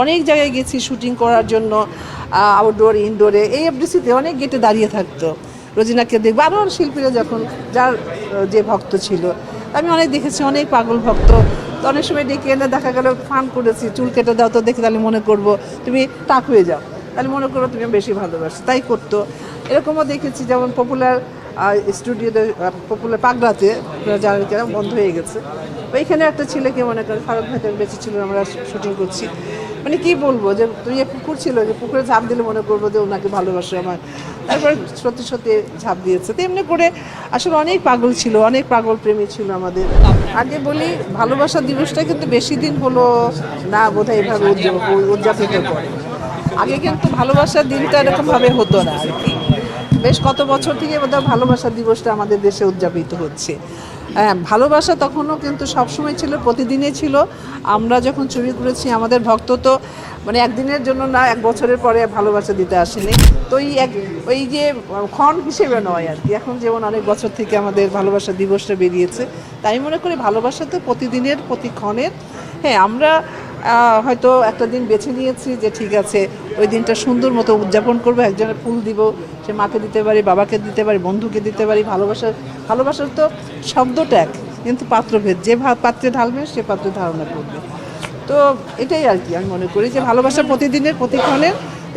অনেক জায়গায় গেছি শুটিং করার জন্য আউটডোর ইনডোরে এই এফডিসিতে অনেক গেটে দাঁড়িয়ে থাকতো। রোজিনাকে দেখব। আরও শিল্পীরা যখন, যার যে ভক্ত ছিল। আমি অনেক দেখেছি, অনেক পাগল ভক্ত। তো অনেক সময় ডেকে এনে দেখা গেল, ফান করেছি, চুল কেটে দাও তো, দেখে তাহলে মনে করব, তুমি টাক হয়ে যাও। তাহলে মনে করো তুমি বেশি ভালোবাসো। তাই করতো। এরকমও দেখেছি, যেমন পপুলার স্টুডিওতে পপুলার পাগড়াতে জানেন কেন বন্ধ হয়ে গেছে। ওইখানে একটা ছেলেকে মনে করেন ফারুক ভাইটার বেঁচে ছিল, আমরা শুটিং করছি। মানে কি বলব যে যে পুকুর ছিল যে, পুকুরে ঝাঁপ দিলে মনে করব যে ওনাকে ভালোবাসে আমার তারপরে সত্যি সত্যি ঝাঁপ দিয়েছে। তো এমনি করে আসলে অনেক পাগল ছিল, অনেক পাগল প্রেমী ছিল আমাদের। আগে বলি, ভালোবাসা দিবসটা কিন্তু বেশি দিন হলো না, বোধহয় এভাবে উদযাপিত করে। আগে কিন্তু ভালোবাসার দিনটা এরকমভাবে হতো না আর কি। বেশ কত বছর থেকে বোধহয় ভালোবাসা দিবসটা আমাদের দেশে উদযাপিত হচ্ছে। হ্যাঁ ভালোবাসা তখনও কিন্তু সবসময় ছিল, প্রতিদিনই ছিল। আমরা যখন ছবি করেছি আমাদের ভক্ত তো মানে একদিনের জন্য না, এক বছরের পরে ভালোবাসা দিতে আসেনি। তো এই এক, ওই যে ক্ষণ হিসেবে নয় আর কি। এখন যেমন অনেক বছর থেকে আমাদের ভালোবাসা দিবসটা বেরিয়েছে, তাই মনে করি ভালোবাসা তো প্রতিদিনের, প্রতি ক্ষণের। হ্যাঁ আমরা হয়তো একটা দিন বেছে নিয়েছি যে ঠিক আছে, ওই দিনটা সুন্দর মতো উদযাপন করব, একজনের ফুল দিব, সে মাকে দিতে পারি, বাবাকে দিতে পারি, বন্ধুকে দিতে পারি, ভালোবাসা, ভালোবাসার তো শব্দটা এক, কিন্তু পাত্রভেদ, যে পাত্রে ঢালবে, সে পাত্রে ধারণা করবে। তো এটাই আর কি আমি মনে করি যে ভালোবাসা প্রতিদিনের প্রতিক্ষণের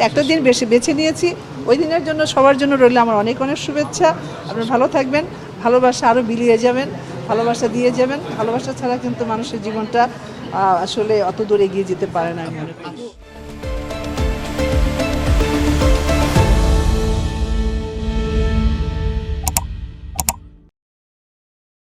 একটা দিন বেশি বেছে নিয়েছি, ওই দিনের জন্য, সবার জন্য রইলে আমার অনেক অনেক শুভেচ্ছা। আপনারা ভালো থাকবেন, ভালোবাসা আরও বিলিয়ে যাবেন, ভালোবাসা দিয়ে যাবেন, ভালোবাসা ছাড়া কিন্তু মানুষের জীবনটা আসলে অত দূর এগিয়ে যেতে পারে না আমি মনে করি।